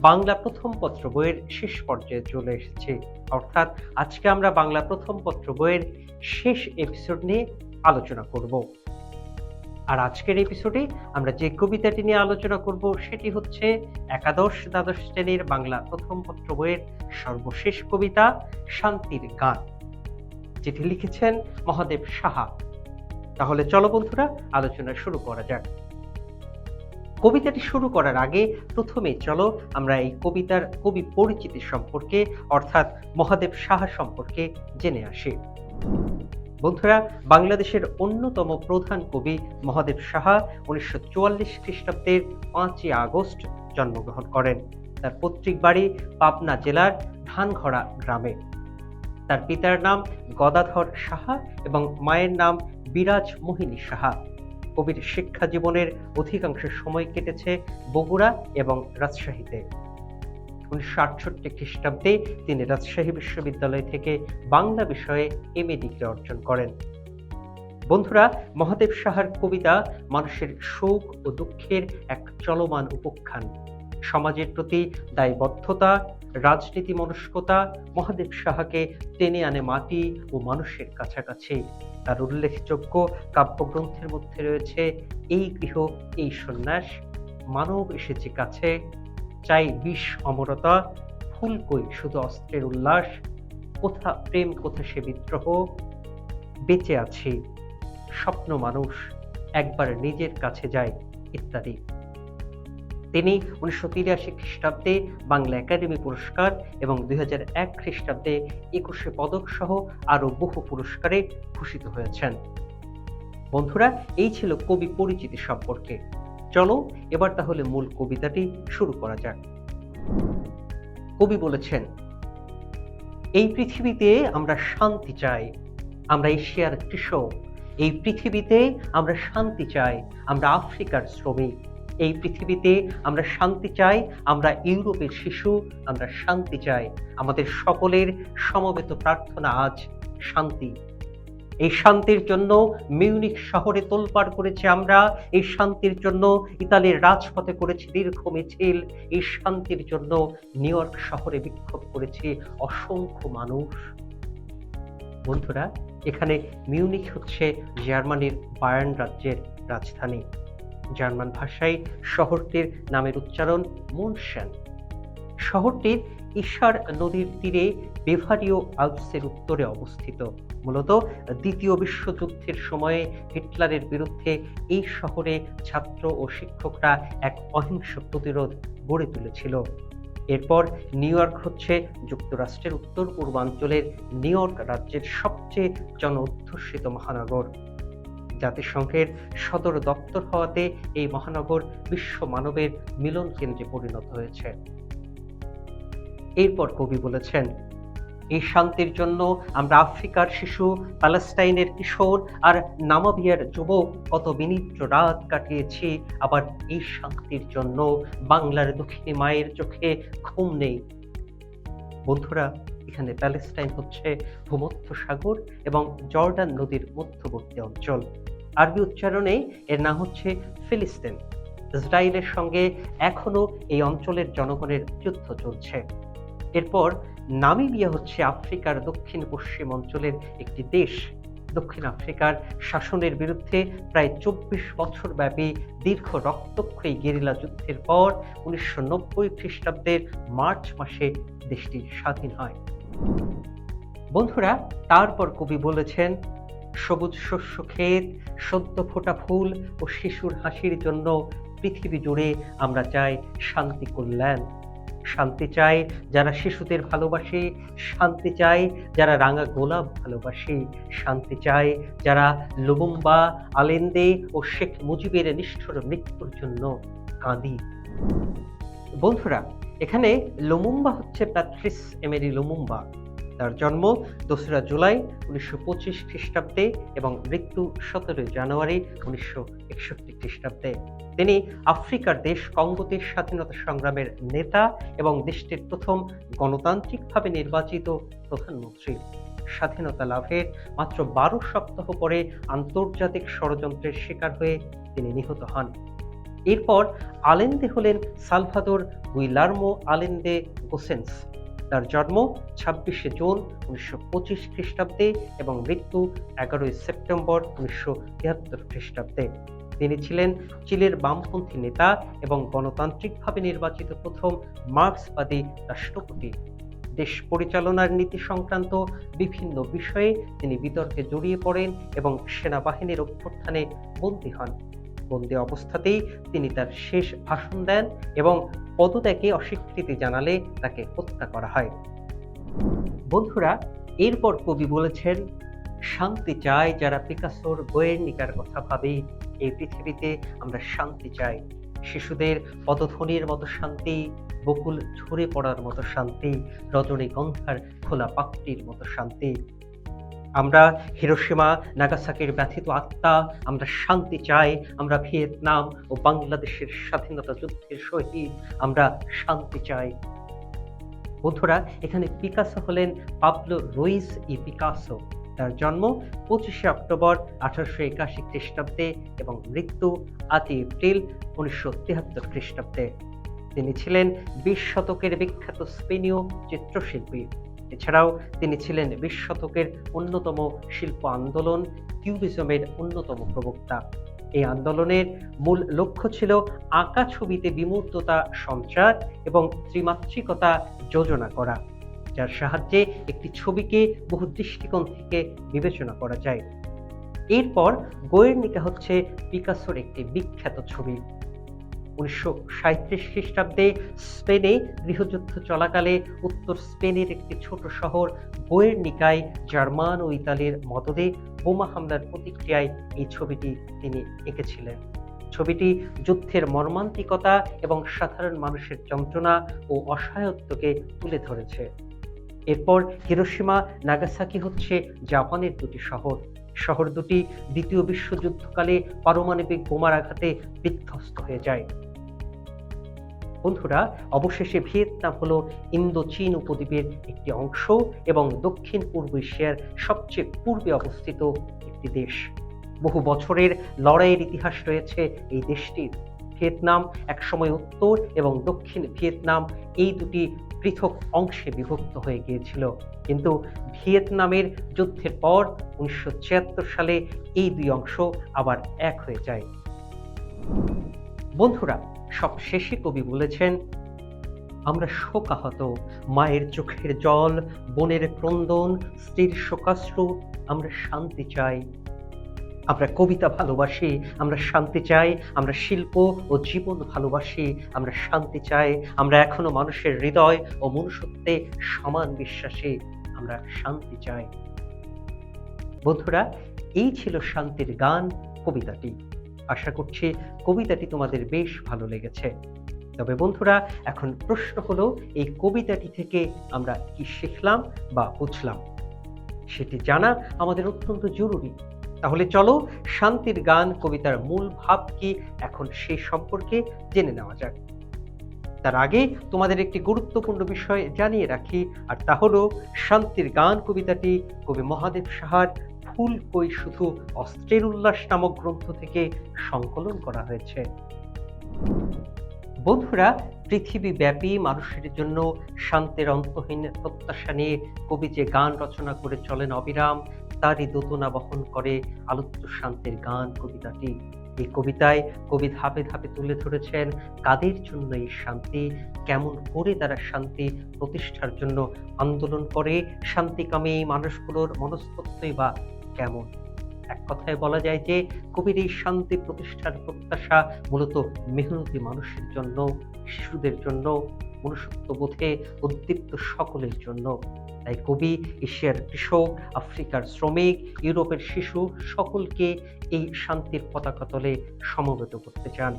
বাংলা প্রথম পত্র বইয়ের শেষ পর্যায়ে চলে এসেছি। অর্থাৎ আজকে আমরা বাংলা প্রথম পত্র বইয়ের শেষ এপিসোড নিয়ে আলোচনা করব। আর আজকের এপিসোডে আমরা যে কবিতাটি নিয়ে আলোচনা করব, সেটি হচ্ছে একাদশ দ্বাদশ শ্রেণির বাংলা প্রথম পত্র বইয়ের সর্বশেষ কবিতা শান্তির গান। যেটি লিখেছেন মহাদেব সাহা। তাহলে চলো বন্ধুরা, আলোচনা শুরু করা যাক। কবিতাটি শুরু করার আগে প্রথমে চলো আমরা এই কবিতার কবি পরিচিতি সম্পর্কে, অর্থাৎ মহাদেব সাহা সম্পর্কে জেনে আসি। বন্ধুরা, বাংলাদেশের অন্যতম প্রধান কবি মহাদেব সাহা উনিশশো চুয়াল্লিশ খ্রিস্টাব্দের পাঁচই আগস্ট জন্মগ্রহণ করেন। তার পৈতৃক বাড়ি পাবনা জেলার ধানঘড়া গ্রামে। তার পিতার নাম গদাধর সাহা এবং মায়ের নাম বিরাজ মোহিনী সাহা। কবির শিক্ষা জীবনের অধিকাংশ সময় কেটেছে বগুড়া এবং রাজশাহীতে। উনিশশো আটষট্টি খ্রিস্টাব্দে তিনি রাজশাহী বিশ্ববিদ্যালয় থেকে বাংলা বিষয়ে এম এ ডিগ্রি অর্জন করেন। বন্ধুরা, মহাদেব সাহার কবিতা মানুষের সুখ ও দুঃখের এক চলমান উপখ্যান। সমাজের প্রতি দায়বদ্ধতা, রাজনীতি মনস্কতা, মহাদেব সাহাকে টেনে আনে মাটি ও মানুষের কাছাকাছি। তার উল্লেখযোগ্য কাব্যগ্রন্থের মধ্যে রয়েছে, এই গৃহ, এই সন্ন্যাস, মানব এসেছে কাছে। চাই বিষ অমরতা, ফুল কই শুধু অস্ত্রের উল্লাস, কোথা প্রেম, কোথা সে বিদ্রোহ। বেঁচে আছি, স্বপ্ন মানুষ, একবার নিজের কাছে যায় ইত্যাদি। তিনি উনিশশো তিরাশি খ্রিস্টাব্দে বাংলা একাডেমি পুরস্কার এবং দুই এক খ্রিস্টাব্দে একুশে পদক সহ আরও বহু পুরস্কারে ভূষিত হয়েছেন। বন্ধুরা, এই ছিল কবি পরিচিতি সম্পর্কে। চলো, এবার তাহলে মূল কবিতাটি শুরু করা যাক। কবি বলেছেন, এই পৃথিবীতে আমরা শান্তি চাই, আমরা এশিয়ার কৃষক। এই পৃথিবীতে আমরা শান্তি চাই, আমরা আফ্রিকার শ্রমিক। এই পৃথিবীতে আমরা শান্তি চাই, আমরা ইউরোপের শিশু, আমরা শান্তি চাই। আমাদের সকলের সমবেত প্রার্থনা আজ শান্তি। এই শান্তির জন্য মিউনিক শহরে তোলপাড় করেছি আমরা, এই শান্তির জন্য ইতালির রাজপথে করেছি দীর্ঘ মিছিল, এই শান্তির জন্য নিউ ইয়র্ক শহরে বিক্ষোভ করেছে অসংখ্য মানুষ। বন্ধুরা, এখানে মিউনিক হচ্ছে জার্মানির বায়ার্ন রাজ্যের রাজধানী। জার্মান ভাষায় শহরটির নামের উচ্চারণ মুনশান শহরটির ইশার নদীর তীরে বেভারীয় আলপসের উত্তরে অবস্থিত। মূলত দ্বিতীয় বিশ্বযুদ্ধের সময়ে হিটলারের বিরুদ্ধে এই শহরে ছাত্র ও শিক্ষকরা এক অহিংস প্রতিরোধ গড়ে তুলেছিল। এরপর নিউ ইয়র্ক হচ্ছে যুক্তরাষ্ট্রের উত্তর পূর্বাঞ্চলের নিউ ইয়র্ক রাজ্যের সবচেয়ে জনঅধ্যুষিত মহানগর। জাতিসংঘের সদর দপ্তর হওয়াতে এই মহানগর বিশ্ব মানবের মিলন কেন্দ্রে পরিণত হয়েছে। এরপর কবি বলেছেন, এই শান্তির জন্য আমরা আফ্রিকার শিশু, প্যালেস্টাইনের কিশোর আর নামাবিয়ার যুবক কত বিনিদ্র রাত কাটিয়েছি। আবার এই শান্তির জন্য বাংলার দক্ষিণী মায়ের চোখে ঘুম নেই। বন্ধুরা এখানে প্যালেস্টাইন হচ্ছে ভূমধ্য সাগর এবং জর্ডান নদীর মধ্যবর্তী অঞ্চল। আরবি উচ্চারণে এর নাম হচ্ছে ফিলিস্তিন। ইসরায়েলের সঙ্গে এখনও এই অঞ্চলের জনগণের যুদ্ধ চলছে। এরপর নামিবিয়া হচ্ছে আফ্রিকার দক্ষিণ পশ্চিম অঞ্চলের একটি দেশ। দক্ষিণ আফ্রিকার শাসনের বিরুদ্ধে প্রায় চব্বিশ বছর ব্যাপী দীর্ঘ রক্তক্ষয়ী গেরিলা যুদ্ধের পর উনিশশো নব্বই খ্রিস্টাব্দের মার্চ মাসে দেশটি স্বাধীন হয়। বন্ধুরা, তারপর কবি বলেছেন, সবুজ শস্য ক্ষেত, সদ্য ফোটা ফুল ও শিশুর হাসির জন্য পৃথিবী জুড়ে আমরা চাই শান্তি কল্যাণ। শান্তি চাই যারা শিশুদের ভালোবাসে, শান্তি চাই যারা রাঙা গোলাপ ভালোবাসে, শান্তি চাই যারা লুবুম্বা আলেন্দে ও শেখ মুজিবের নিষ্ঠুর মৃত্যুর জন্য কাঁদি। বন্ধুরা এখানে লুমুম্বা হচ্ছে প্যাট্রিস এমেরি লুমুম্বা। তার জন্ম দোসরা জুলাই উনিশশো পঁচিশ খ্রিস্টাব্দে এবং মৃত্যু সতেরোই জানুয়ারি উনিশশো একষট্টি খ্রিস্টাব্দে। তিনি আফ্রিকার দেশ কঙ্গোতে স্বাধীনতা সংগ্রামের নেতা এবং দেশটির প্রথম গণতান্ত্রিকভাবে নির্বাচিত প্রধানমন্ত্রী। স্বাধীনতা লাভের মাত্র বারো সপ্তাহ পরে আন্তর্জাতিক ষড়যন্ত্রের শিকার হয়ে তিনি নিহত হন। এরপর আলেন্দে হলেন সালভাদোর গুইলার্মো আলেন্দে গোসেন্স। তার জন্ম ছাব্বিশে জুন উনিশশো পঁচিশ খ্রিস্টাব্দে এবং মৃত্যু এগারোই সেপ্টেম্বর উনিশশো তিয়াত্তর খ্রিস্টাব্দে। তিনি ছিলেন চিলের বামপন্থী নেতা এবং গণতান্ত্রিকভাবে নির্বাচিত প্রথম মার্ক্সবাদী রাষ্ট্রপতি। দেশ পরিচালনার নীতি সংক্রান্ত বিভিন্ন বিষয়ে তিনি বিতর্কে জড়িয়ে পড়েন এবং সেনাবাহিনীর অভ্যুত্থানে বন্দী হন। বন্দী অবস্থাতেই তিনি তার শেষ ভাষণ দেন এবং পদত্যাগে অস্বীকৃতি জানালে তাকে হত্যা করা হয়। বন্ধুরা, এরপর কবি বলেছেন, শান্তি চাই যারা পিকাসোর গোয়ের্নিকার কথা ভাবে। এই পৃথিবীতে আমরা শান্তি চাই। শিশুদের পদধ্বনির মতো শান্তি, বকুল ঝরে পড়ার মতো শান্তি, রজনীগন্ধার খোলা পাপটির মতো শান্তি। আমরা হিরোসীমা নাগাসাকির ব্যথিত আত্মা, আমরা শান্তি চাই, আমরা ভিয়েতনাম ও বাংলাদেশের স্বাধীনতা যুদ্ধের শহীদ আমরা শান্তি চাই। বন্ধুরা, এখানে পিকাসো হলেন পাবলো রুইস ই পিকাসো। তার জন্ম পঁচিশে অক্টোবর আঠারোশো একাশি খ্রিস্টাব্দে এবং মৃত্যু আটই এপ্রিল উনিশশো তিয়াত্তর খ্রিস্টাব্দে। তিনি ছিলেন বিশ শতকের বিখ্যাত স্পেনীয় চিত্রশিল্পী। এছাড়াও তিনি ছিলেন বিশ শতকের অন্যতম শিল্প আন্দোলন, কিউবিজমের অন্যতম প্রবক্তা। এই আন্দোলনের মূল লক্ষ্য ছিল আঁকা ছবিতে বিমূর্ততা, সঞ্চার এবং ত্রিমাত্রিকতা যোজনা করা, যার সাহায্যে একটি ছবিকে বহু দৃষ্টিকোণ থেকে বিবেচনা করা যায়। এরপর গোয়ের্নিকা হচ্ছে পিকাসোর একটি বিখ্যাত ছবি। উনিশশো সাঁত্রিশ খ্রিস্টাব্দে স্পেনে গৃহযুদ্ধ চলাকালে উত্তর স্পেনের একটি ছোট শহর গোয়ের্নিকায় জার্মান ও ইতালির মদদে বোমা হামলার প্রতিক্রিয়ায় এই ছবিটি তিনি এঁকেছিলেন। ছবিটি যুদ্ধের মর্মান্তিকতা এবং সাধারণ মানুষের যন্ত্রণা ও অসহায়ত্বকে তুলে ধরেছে। এরপর হিরোসীমা নাগাসাকি হচ্ছে জাপানের দুটি শহর। শহর দুটি দ্বিতীয় বিশ্বযুদ্ধকালে পারমাণবিক বোমার আঘাতে বিধ্বস্ত হয়ে যায়। বন্ধুরা, অবশেষে ভিয়েতনাম হলো ইন্দো চীন উপদ্বীপের একটি অংশ এবং দক্ষিণ পূর্ব এশিয়ার সবচেয়ে পূর্বে অবস্থিত একটি দেশ। বহু বছরের লড়াইয়ের ইতিহাস রয়েছে এই দেশটির। ভিয়েতনাম একসময় উত্তর এবং দক্ষিণ ভিয়েতনাম এই দুটি পৃথক অংশে বিভক্ত হয়ে গিয়েছিল। কিন্তু ভিয়েতনামের যুদ্ধের পর উনিশশো ছিয়াত্তর সালে এই দুই অংশ আবার এক হয়ে যায়। বন্ধুরা সব শেষে কবি বলেছেন, আমরা শোকাহত, মায়ের চোখের জল, বোনের ক্রন্দন, স্ত্রীর শোকাশ্রু, আমরা শান্তি চাই। আমরা কবিতা ভালোবাসি, আমরা শান্তি চাই, আমরা শিল্প ও জীবন ভালোবাসি, আমরা শান্তি চাই, আমরা এখনও মানুষের হৃদয় ও মনুষ্যত্বে সমান বিশ্বাসী আমরা শান্তি চাই। বন্ধুরা, এই ছিল শান্তির গান, কবিতাটি। আশা করছি কবিতাটি তোমাদের বেশ ভালো লেগেছে। তবে বন্ধুরা, এখন প্রশ্ন হলো, এই কবিতাটি থেকে আমরা কি শিখলাম বা বুঝলাম? সেটি জানা আমাদের অত্যন্ত জরুরি। তাহলে চলো, শান্তির গান কবিতার মূল ভাব কি এখন সেই সম্পর্কে জেনে নেওয়া যাক। তার আগে তোমাদের একটি গুরুত্বপূর্ণ বিষয় জানিয়ে রাখি, আর তা হলো, শান্তির গান কবিতাটি কবি মহাদেব সাহার ফুল কই শুধু অস্ত্রের উল্লাস নামক গ্রন্থ থেকে সংকলন করা হয়েছে। বন্ধুরা পৃথিবী ব্যাপী মানুষের জন্য শান্তির অন্তহীন প্রত্যাশা নিয়ে কবি যে গান রচনা করে চলেন অবিরাম, তারই দোতনা বহন করে আলোচ্য শান্তির গান কবিতাটি। এই কবিতায় কবি ধাপে ধাপে তুলে ধরেছেন কাদের জন্য এই শান্তি, কেমন করে তারা শান্তি প্রতিষ্ঠার জন্য আন্দোলন করে, শান্তিকামী মানুষগুলোর মনস্তত্ত্বই বা কেমন? এক কথায় বলা যায় যে, কবির এই শান্তি প্রতিষ্ঠার প্রত্যাশা মূলত মেহনতি মানুষের জন্য, শিশুদের জন্য, মনুষ্যত্ব বোধে উদ্দীপ্ত সকলের জন্য। তাই কবি, এশিয়ার কৃষক, আফ্রিকার শ্রমিক, ইউরোপের শিশু সকলকে এই শান্তির পতাকা তলে সমবেত করতে চান।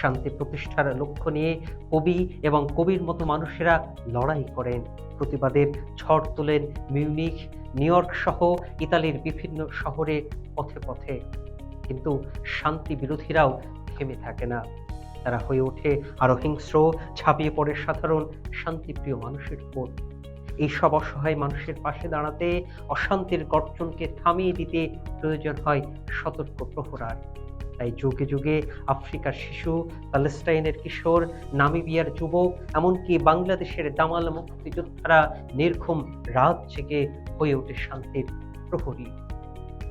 শান্তি প্রতিষ্ঠার লক্ষ্য নিয়ে কবি এবং কবির মতো মানুষেরা লড়াই করেন। প্রতিবাদের ঝড় তোলেন মিউনিখ, নিউ ইয়র্ক সহ ইতালির বিভিন্ন শহরে পথে পথে। কিন্তু শান্তি বিরোধীরাও থেমে থাকে না। তারা হয়ে ওঠে আরও হিংস্র ছাপিয়ে পড়ে সাধারণ, শান্তিপ্রিয় মানুষের উপর। এইসব অসহায় মানুষের পাশে দাঁড়াতে অশান্তির গর্জনকে থামিয়ে দিতে প্রয়োজন হয় সতর্ক প্রহরার। তাই যুগে যুগে আফ্রিকার শিশু, প্যালেস্টাইনের কিশোর, নামিবিয়ার যুবক, এমনকি বাংলাদেশের দামাল মুক্তিযোদ্ধারা নির্ঘুম রাত জেগে হয়ে ওঠে শান্তির প্রহরী।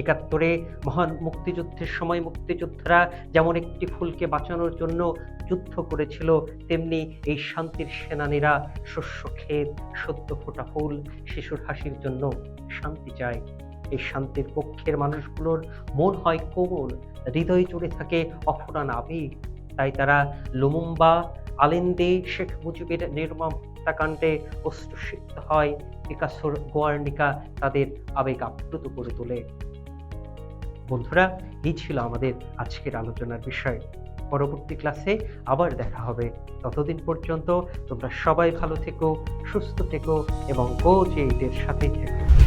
একাত্তরে মহান মুক্তিযুদ্ধের সময় মুক্তিযোদ্ধারা যেমন একটি ফুলকে বাঁচানোর জন্য যুদ্ধ করেছিল, তেমনি এই শান্তির সেনানীরা শস্য, ক্ষেত সত্য ফোটা ফুল, শিশুর হাসির জন্য শান্তি চায়। এই শান্তির পক্ষের মানুষগুলোর মন হয় কোমল, হৃদয় জুড়ে থাকে অফুরান আবেগ। তাই তারা লুমুম্বা, আলিন্দে শেখ মুজিবের নির্মম হত্যাকাণ্ডে অস্ত্রসিক্ত হয়। পিকাসোর গোয়ার্নিকা তাদের আবেগ আপ্লুত করে তোলে। বন্ধুরা, এই ছিল আমাদের আজকের আলোচনার বিষয়। পরবর্তী ক্লাসে আবার দেখা হবে। ততদিন পর্যন্ত তোমরা সবাই ভালো থেকো, সুস্থ থেকো এবং গো যে সাথেই থেকো।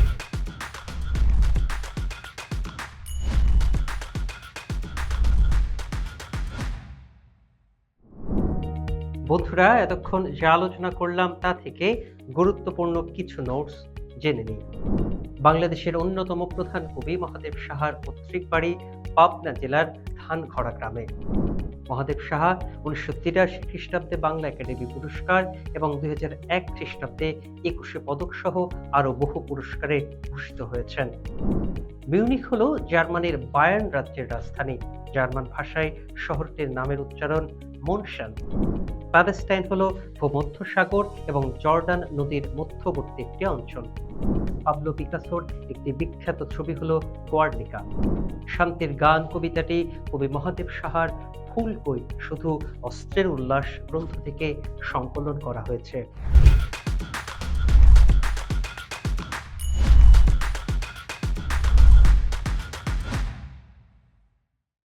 বন্ধুরা, এতক্ষণ যে আলোচনা করলাম তা থেকে গুরুত্বপূর্ণ কিছু নোটস জেনে নিই। বাংলাদেশের অন্যতম প্রধান কবি মহাদেব সাহার পৈতৃক বাড়ি পাবনা জেলার ধানখড়া গ্রামে। মহাদেব সাহা উনিশশো তিরাশি খ্রিস্টাব্দে বাংলা একাডেমি পুরস্কার এবং দুই হাজার এক খ্রিস্টাব্দে একুশে পদক সহ আরও বহু পুরস্কারে ভূষিত হয়েছেন। মিউনিক হল জার্মানির বায়ার্ন রাজ্যের রাজধানী। জার্মান ভাষায় শহরটির নামের উচ্চারণ মনশান প্যালেস্টাইন হল ভূমধ্যসাগর এবং জর্ডান নদীর মধ্যবর্তী একটি অঞ্চল। পাবলো পিকাসোর একটি বিখ্যাত ছবি হল কোয়ার্নিকা শান্তির গান কবিতাটি কবি মহাদেব সাহার ফুল কই শুধু অস্ত্রের উল্লাস গ্রন্থ থেকে সংকলন করা হয়েছে।